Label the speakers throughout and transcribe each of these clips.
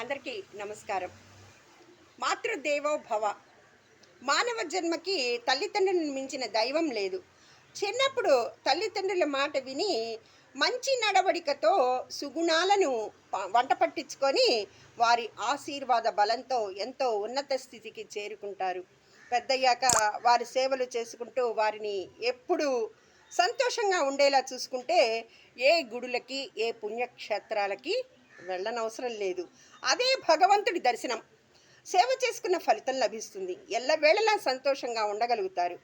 Speaker 1: అందరికీ నమస్కారం. మాతృదేవో భవ. మానవ జన్మకి తల్లిదండ్రులను మించిన దైవం లేదు. చిన్నప్పుడు తల్లిదండ్రుల మాట విని మంచి నడవడికతో సుగుణాలను వంట పట్టించుకొని వారి ఆశీర్వాద బలంతో ఎంతో ఉన్నత స్థితికి చేరుకుంటారు. పెద్దయ్యాక వారి సేవలు చేసుకుంటూ వారిని ఎప్పుడూ సంతోషంగా ఉండేలా చూసుకుంటే ఏ గుడులకి ఏ పుణ్యక్షేత్రాలకి వెళ్ళనవసరం లేదు. అదే భగవంతుడి దర్శనం. సేవ చేసుకున్న ఫలితం లభిస్తుంది. ఎల్లవేళలా సంతోషంగా ఉండగలుగుతారు.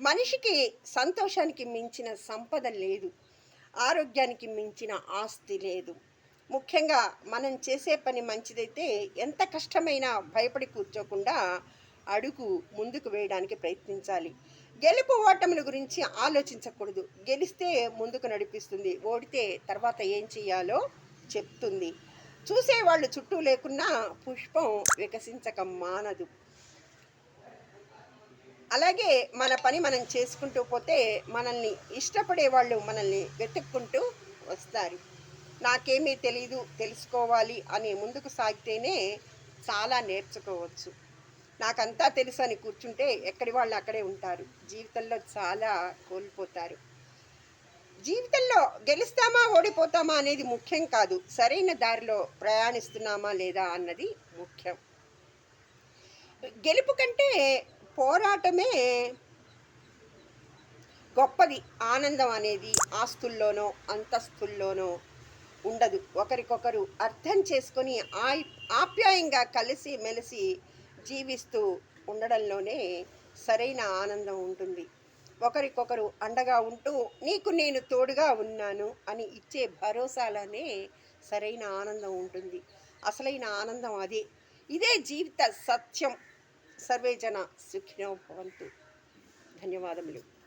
Speaker 1: మనిషికి సంతోషానికి మించిన సంపద లేదు. ఆరోగ్యానికి మించిన ఆస్తి లేదు. ముఖ్యంగా మనం చేసే పని మంచిదైతే ఎంత కష్టమైనా భయపడి కూర్చోకుండా అడుగు ముందుకు వేయడానికి ప్రయత్నించాలి. గెలుపు ఓటముల గురించి ఆలోచించకూడదు. గెలిస్తే ముందుకు నడిపిస్తుంది. ఓడితే తర్వాత ఏం చేయాలో చెప్తుంది. చూసేవాళ్ళు చుట్టూ లేకున్నా పుష్పం వికసించక మానదు. అలాగే మన పని మనం చేసుకుంటూ పోతే మనల్ని ఇష్టపడే వాళ్ళు మనల్ని వెతుక్కుంటూ వస్తారు. నాకేమీ తెలీదు తెలుసుకోవాలి అని ముందుకు సాగితేనే చాలా నేర్చుకోవచ్చు. నాకంతా తెలుసు అని కూర్చుంటే ఎక్కడి వాళ్ళు అక్కడే ఉంటారు. జీవితంలో చాలా కోల్పోతారు. జీవితంలో గెలుస్తామా ఓడిపోతామా అనేది ముఖ్యం కాదు. సరైన దారిలో ప్రయాణిస్తున్నామా లేదా అన్నది ముఖ్యం. గెలుపు కంటే పోరాటమే గొప్పది. ఆనందం అనేది ఆస్తుల్లోనో అంతస్తుల్లోనో ఉండదు. ఒకరికొకరు అర్థం చేసుకొని ఆయ్ ఆప్యాయంగా కలిసి మెలిసి జీవిస్తూ ఉండడంలోనే సరైన ఆనందం ఉంటుంది. ఒకరికొకరు అండగా ఉంటూ నీకు నేను తోడుగా ఉన్నాను అని ఇచ్చే భరోసాలోనే సరైన ఆనందం ఉంటుంది. అసలైన ఆనందం అదే. ఇదే జీవిత సత్యం. సర్వేజన సుఖినో భవంతు. ధన్యవాదములు.